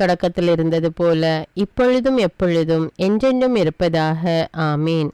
தொடக்கத்தில் இருந்தது போல இப்பொழுதும் எப்பொழுதும் என்றென்றும் இருப்பதாக. ஆமீன்.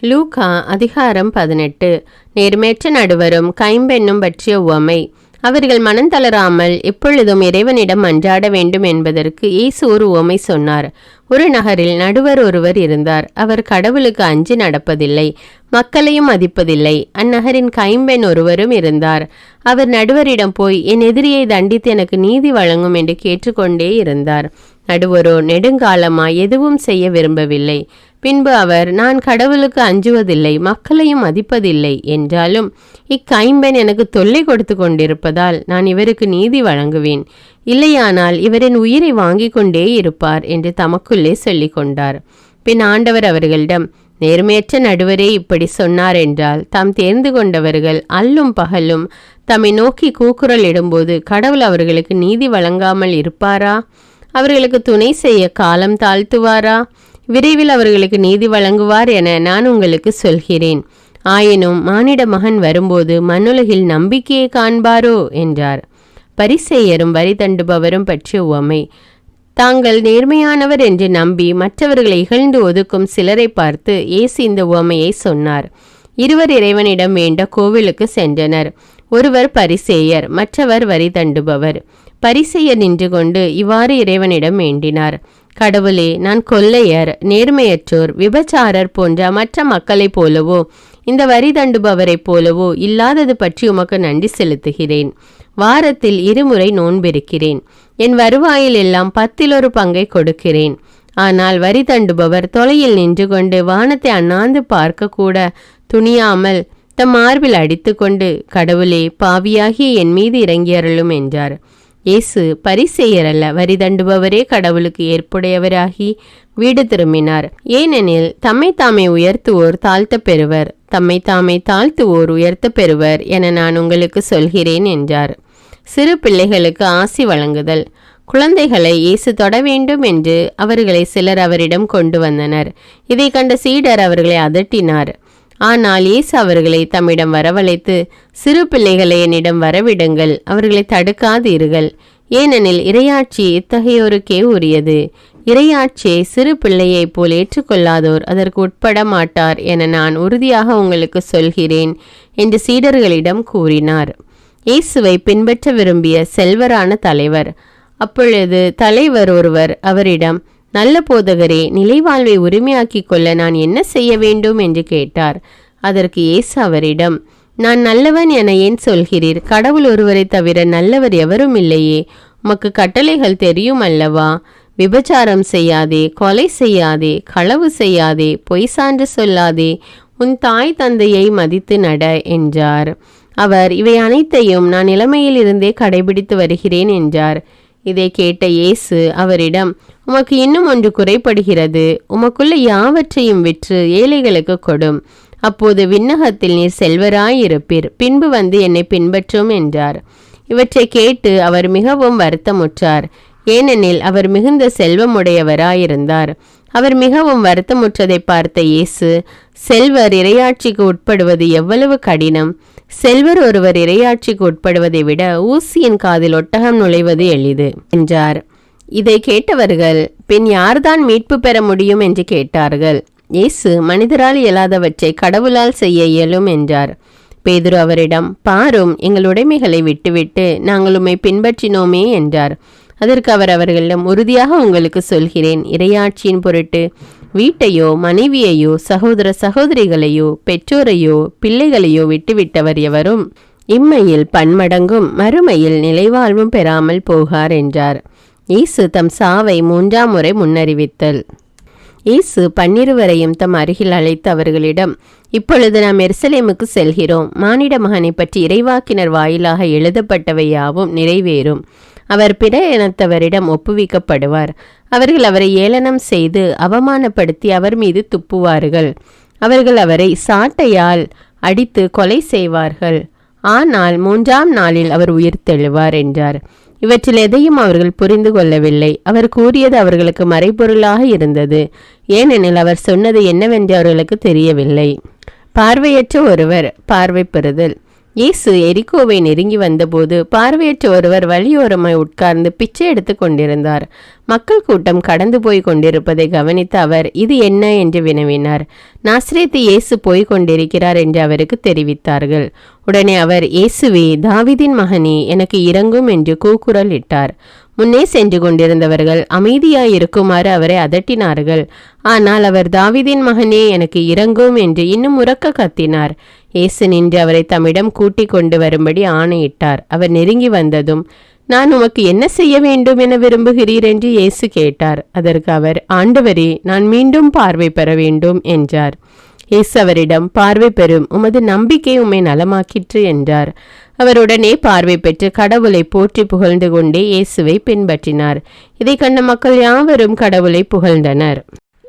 லூகா அதிகாரம் பதினெட்டு. நேர்மேற்ற நடுவரும் கைம்பெண்ணும் பற்றிய உவமை. அவர்கள் மனம் தளராமல் எப்பொழுதும் இறைவனிடம் மன்றாட வேண்டும் என்பதற்கு இயேசு ஒரு உவமை சொன்னார். ஒரு நகரில் நடுவர் ஒருவர் இருந்தார். அவர் கடவுளுக்கு அஞ்சு நடப்பதில்லை மக்களையும் மதிப்பதில்லை. அந்நகரின் கைம்பெண் ஒருவரும் இருந்தார். அவர் நடுவரிடம் போய் என் எதிரியை தண்டித்து எனக்கு நீதி வழங்கும் என்று கேட்டுக்கொண்டே இருந்தார். நடுவரோ நெடுங்காலமாய் எதுவும் செய்ய விரும்பவில்லை. பின்பு அவர் நான் கடவுளுக்கு அஞ்சுவதில்லை மக்களையும் மதிப்பதில்லை என்றாலும் இக்கைம்பெண் எனக்கு தொல்லை கொடுத்து கொண்டிருப்பதால் நான் இவருக்கு நீதி வழங்குவேன். இல்லையானால் இவரின் உயிரை வாங்கிக் கொண்டே இருப்பார் என்று தமக்குள்ளே சொல்லிக் கொண்டார். பின் ஆண்டவர் அவர்களிடம் நேர்மையற்ற நடுவரே இப்படி சொன்னார் என்றால் தாம் தேர்ந்து கொண்டவர்கள் அல்லும் பகலும் தம்மை நோக்கி கூக்குரல் இடும்போது கடவுள் அவர்களுக்கு நீதி வழங்காமல் இருப்பாரா? அவர்களுக்கு துணை செய்ய காலம் தாழ்த்துவாரா? விரைவில் அவர்களுக்கு நீதி வழங்குவார் என நான் உங்களுக்கு சொல்கிறேன். ஆயினும் மானிட மகன் வரும்போது மண்ணுலகில் நம்பிக்கையை காண்பாரோ? என்றார். பரிசெயரும் வரி தண்டுபவரும் பற்றிய உவமை. தாங்கள் நேர்மையானவர் என்று நம்பி மற்றவர்களை இகழ்ந்து ஒதுக்கும் சிலரை பார்த்து ஏசி இந்த உவமையை சொன்னார். இருவர் இறைவனிடம் வேண்ட கோவிலுக்கு சென்றனர். ஒருவர் பரிசேயர் மற்றவர் வரி தண்டுபவர். பரிசெய்ய நின்று கொண்டு இவ்வாறு இறைவனிடம் வேண்டினார். கடவுளே நான் கொள்ளையர் நேர்மையற்றோர் விபச்சாரர் போன்ற மற்ற மக்களைப் போலவோ இந்த வரி தண்டுபவரைப் போலவோ இல்லாதது பற்றி உமக்கு நன்றி செலுத்துகிறேன். வாரத்தில் இருமுறை நோன்பிருக்கிறேன். என் வருவாயில் எல்லாம் பத்தில் ஒரு பங்கை கொடுக்கிறேன். ஆனால் வரி தண்டுபவர் தொலையில் நின்று கொண்டு வானத்தை அண்ணாந்து பார்க்க கூட துணியாமல் தம் மார்பில் அடித்துக்கொண்டு கடவுளே பாவியாகிய என் மீது இறங்கியருளும் என்றார். இயேசு பரிசெயர் அல்ல வரி தண்டுபவரே கடவுளுக்கு ஏற்புடையவராகி வீடு திரும்பினார். ஏனெனில் தம்மை தாமே உயர்த்துவோர் தாழ்த்த பெறுவர். தம்மை தாமே தாழ்த்துவோர் உயர்த்த பெறுவர் என நான் உங்களுக்கு சொல்கிறேன் என்றார். சிறு பிள்ளைகளுக்கு ஆசி வழங்குதல். குழந்தைகளை இயேசு தொட வேண்டும் என்று அவர்களை சிலர் அவரிடம் கொண்டு வந்தனர். இதை கண்ட சீடர் அவர்களை அதட்டினார். ஆனால் இயேசு அவர்களை தம்மிடம் வரவழைத்து சிறு பிள்ளைகளை என்னிடம் வரவிடுங்கள் அவர்களை தடுக்காதீர்கள். ஏனெனில் இரையாட்சி இத்தகையோருக்கே உரியது. இரையாட்சியை சிறு பிள்ளையைப் போல் ஏற்றுக்கொள்ளாதோர் அதற்கு உட்பட மாட்டார் என நான் உறுதியாக உங்களுக்கு சொல்கிறேன் என்று சீடர்களிடம் கூறினார். இயேசுவை பின்பற்ற விரும்பிய செல்வரான தலைவர். அப்பொழுது தலைவர் ஒருவர் அவரிடம் நல்ல போதகரே நிலைவாழ்வை உரிமையாக்கிக் கொள்ள நான் என்ன செய்ய வேண்டும்? என்று கேட்டார். அதற்கு இயேசு அவரிடம் நான் நல்லவன் என ஏன் சொல்கிறீர்? கடவுள் ஒருவரை தவிர நல்லவர் எவரும் இல்லையே. உமக்கு கட்டளைகள் தெரியும் அல்லவா? விபச்சாரம் செய்யாதே கொலை செய்யாதே களவு செய்யாதே பொய் சான்று சொல்லாதே உன் தாய் தந்தையை மதித்து நட என்றார். அவர் இவை அனைத்தையும் நான் இளமையில் இருந்தே கடைபிடித்து வருகிறேன் என்றார். இதை கேட்ட இயேசு அவரிடம் உமக்கு இன்னும் ஒன்று குறைபடுகிறது. உமக்குள்ள யாவற்றையும் விற்று ஏழைகளுக்கு கொடும். அப்போது விண்ணகத்தில் நீர் செல்வராயிருப்பீர். பின்பு வந்து என்னை பின்பற்றும் என்றார். இவற்றை கேட்டு அவர் மிகவும் வருத்தமுற்றார். ஏனெனில் அவர் மிகுந்த செல்வமுடையவராயிருந்தார். அவர் மிகவும் வருத்தமுற்றதை பார்த்த இயேசு செல்வர் இரையாட்சிக்கு உட்படுவது எவ்வளவு கடினம். செல்வர் ஒருவர் இரையாட்சிக்கு உட்படுவதை விட ஊசியின் காதில் ஒட்டகம் நுழைவது எளிது என்றார். இதை கேட்டவர்கள் பின் யார்தான் மீட்பு பெற முடியும் என்று கேட்டார்கள். இயேசு மனிதரால் இயலாதவற்றை கடவுளால் செய்ய இயலும் என்றார். பேதுரு அவரிடம் பாரும் எங்கள் உடைமைகளை விட்டுவிட்டு நாங்கள் உம்மை பின்பற்றினோமே என்றார். அதற்கு அவர் அவர்களிடம் உறுதியாக உங்களுக்கு சொல்கிறேன் இரையாட்சியின் பொருட்டு வீட்டையோ மனைவியையோ சகோதர சகோதரிகளையோ பெற்றோரையோ பிள்ளைகளையோ விட்டுவிட்டவர் எவரும் இம்மையில் பன்மடங்கும் மறுமையில் நிலைவாழ்வும் பெறாமல் போகார் என்றார். இயேசு தம் சாவை மூன்றாம் முறை முன்னறிவித்தல். இயேசு பன்னிருவரையும் தம் அருகில் அழைத்து அவர்களிடம் இப்பொழுது நாம் எருசலேமுக்கு செல்கிறோம். மானிட மகனை பற்றி இறைவாக்கினர் வாயிலாக எழுதப்பட்டவை யாவும் நிறைவேறும். அவர் பிற இனத்தவரிடம் ஒப்புவிக்கப்படுவார். அவர்கள் அவரை ஏளனம் செய்து அவமானப்படுத்தி அவர் மீது துப்புவார்கள். அவர்கள் அவரை சாட்டையால் அடித்து கொலை செய்வார்கள். ஆனால் மூன்றாம் நாளில் அவர் உயிர் தெழுவார் என்றார். இவற்றில் எதையும் அவர்கள் புரிந்து கொள்ளவில்லை. அவர் கூறியது அவர்களுக்கு மறைபொருளாக இருந்தது. ஏனெனில் அவர் சொன்னது என்னவென்று அவர்களுக்கு தெரியவில்லை. பார்வையற்ற ஒருவர் பார்வை பெறுதல். இயேசு எரிகோவை நெருங்கி வந்தபோது பார்வையற்ற ஒருவர் வழியோரமாய் உட்கார்ந்து பிச்சை எடுத்து கொண்டிருந்தார். மக்கள் கூட்டம் கடந்து போய் கொண்டிருப்பதை கவனித்த அவர் இது என்ன? என்று வினவினார். நாஸ்ரேத்து இயேசு போய் கொண்டிருக்கிறார் என்று அவருக்கு தெரிவித்தார்கள். உடனே அவர் இயேசுவே தாவிதின் மகனே எனக்கு இறங்கும் என்று கூக்குரல் இட்டார். முன்னே சென்று கொண்டிருந்தவர்கள் அமைதியாய் இருக்குமாறு அவரை அதட்டினார்கள். ஆனால் அவர் தாவிதின் மகனே எனக்கு இறங்கும் என்று இன்னும் உறக்க கத்தினார். இயேசு நின்று அவரை தம்மிடம் கூட்டிக் கொண்டு வரும்படி ஆணையிட்டார். அவர் நெருங்கி வந்ததும் நான் உமக்கு என்ன செய்ய வேண்டும் என விரும்புகிறீர் என்று இயேசு கேட்டார். அதற்கு அவர் ஆண்டவரே நான் மீண்டும் பார்வை பெற வேண்டும் என்றார். இயேசு அவரிடம் பார்வை பெறும் உமது நம்பிக்கை உம்மை நலமாக்கிற்று என்றார். அவருடனே பார்வை பெற்று கடவுளை போற்றி புகழ்ந்து கொண்டே இயேசுவை பின்பற்றினார். இதை கண்ட மக்கள் யாவரும் கடவுளை புகழ்ந்தனர்.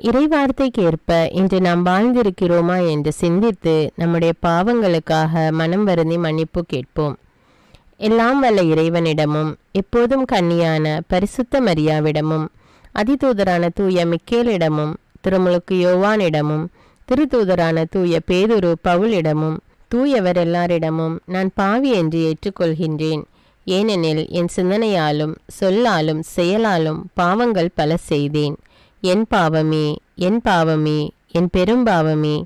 இறைவார்த்தைக்கேற்ப இன்று நாம் வாழ்ந்திருக்கிறோமா என்று சிந்தித்து நம்முடைய பாவங்களுக்காக மனம் வருந்தி மன்னிப்பு கேட்போம். எல்லாம் வல்ல இறைவனிடமும் எப்போதும் கன்னியான பரிசுத்த மரியாவிடமும் அதிதூதரான தூய மிக்கேலிடமும் திருமுழுக்கு யோவானிடமும் திருத்தூதரான தூய பேதுரு பவுலிடமும் தூயவர் எல்லாரிடமும் நான் பாவி என்று ஏற்றுக்கொள்கின்றேன். ஏனெனில் என் சிந்தனையாலும் சொல்லாலும் செயலாலும் பாவங்கள் பல செய்தேன். என் பாவமே என் பாவமே என் பெரும் பாவமே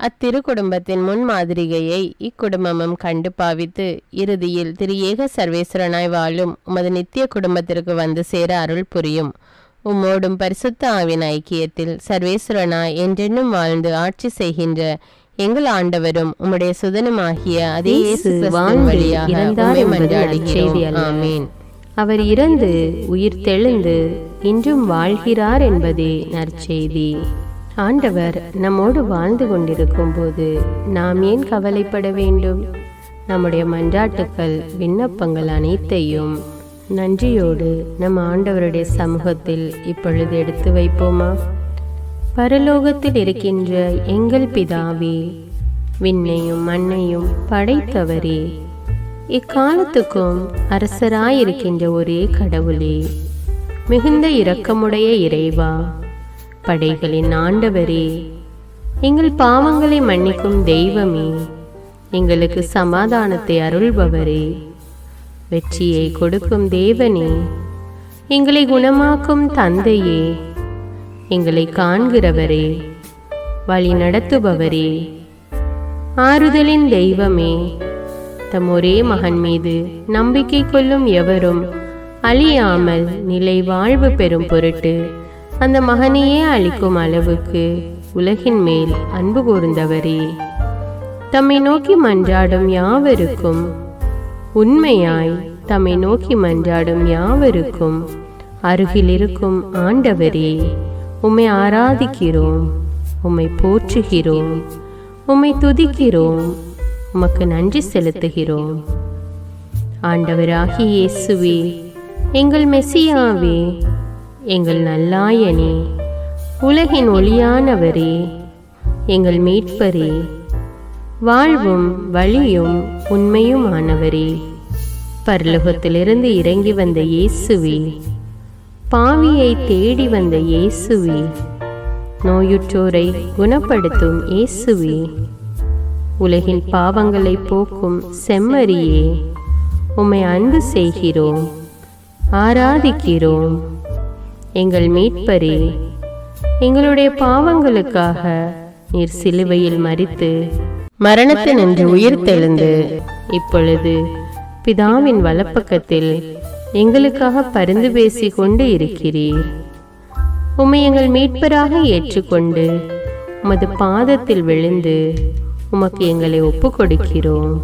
அத்திரு குடும்பத்தின் முன்மாதிரிகையை இக்குடும்பமும் கண்டு பாவித்து இறுதியில் திரு ஏக சர்வேஸ்வரனாய் வாழும் உமது நித்திய குடும்பத்திற்கு வந்து சேர அருள் புரியும். உம்மோடும் பரிசுத்த ஆவின் ஐக்கியத்தில் சர்வேஸ்வரனாய் என்றென்னும் வாழ்ந்து ஆட்சி செய்கின்ற எங்கள் ஆண்டவரும் உம்முடைய சுதனுமாகிய அதே வழியாக. அவர் இறந்து உயிர் தெழுந்து இன்றும் வாழ்கிறார் என்பதே நற்செய்தி. ஆண்டவர் நம்மோடு வாழ்ந்து கொண்டிருக்கும் போது நாம் ஏன் கவலைப்பட வேண்டும்? நம்முடைய மன்றாட்டுக்கள் விண்ணப்பங்கள் அனைத்தையும் நன்றியோடு நம் ஆண்டவருடைய சமூகத்தில் இப்பொழுது எடுத்து வைப்போமா? பரலோகத்தில் இருக்கின்ற எங்கள் பிதாவே விண்ணையும் மண்ணையும் படைத்தவரே இக்காலத்துக்கும் அரசராயிருக்கின்ற ஒரே கடவுளே மிகுந்த இரக்கமுடைய இறைவா படைகளின் ஆண்டவரே எங்கள் பாவங்களை மன்னிக்கும் தெய்வமே எங்களுக்கு சமாதானத்தை அருள்பவரே. வெற்றியை கொடுக்கும் தேவனே எங்களை குணமாக்கும் தந்தையே எங்களை காண்கிறவரே வழி நடத்துபவரே. ஆறுதலின் தெய்வமே தம் ஒரே மகன் மீது நம்பிக்கை கொள்ளும் எவரும் அழியாமல் நிலை வாழ்வு பெறும் பொருட்டு அந்த மகனையே அளிக்கும் அளவுக்கு உலகின் மேல் அன்பு கூர்ந்தவரே. தம்மை நோக்கி மன்றாடும் யாவருக்கும் உண்மையாய் தம்மை நோக்கி மன்றாடும் யாவருக்கும் அருகில் இருக்கும் ஆண்டவரே உம்மை ஆராதிக்கிறோம் உம்மை போற்றுகிறோம் உம்மை துதிக்கிறோம் உமக்கு நன்றி செலுத்துகிறோம். ஆண்டவராகிய இயேசுவே எங்கள் மெசியாவே எங்கள் நல்லாயனே உலகின் ஒளியானவரே எங்கள் மீட்பரே வாழ்வும் வழியும் உண்மையுமானவரே. பரலோகத்திலிருந்து இறங்கி வந்த இயேசுவே பாவியை தேடி வந்த இயேசுவே நோயுற்றோரை குணப்படுத்தும் இயேசுவே உலகின் பாவங்களை போக்கும் செம்மறியே உம்மை அன்பு செய்கிறோம் ஆராதிக்கிறோம். எங்கள் மீட்பரே எங்களுடைய பாவங்களுக்காக நீர் சிலுவையில் மரித்து மரணத்தினின்று உயிர்த்தெழுந்து இப்பொழுது பிதாவின் வலப்பக்கத்தில் எங்களுக்காக பரிந்து பேசிக் கொண்டு இருக்கிறீர். உம்மை எங்கள் மீட்பராக ஏற்றுக்கொண்டு உமது பாதத்தில் விழுந்து உமக்கு எங்களை ஒப்புக் கொடுக்கிறோம்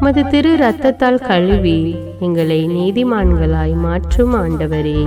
உமது திரு ரத்தத்தால் கழுவி எங்களை நீதிமான்களாய் மாற்றும் ஆண்டவரே.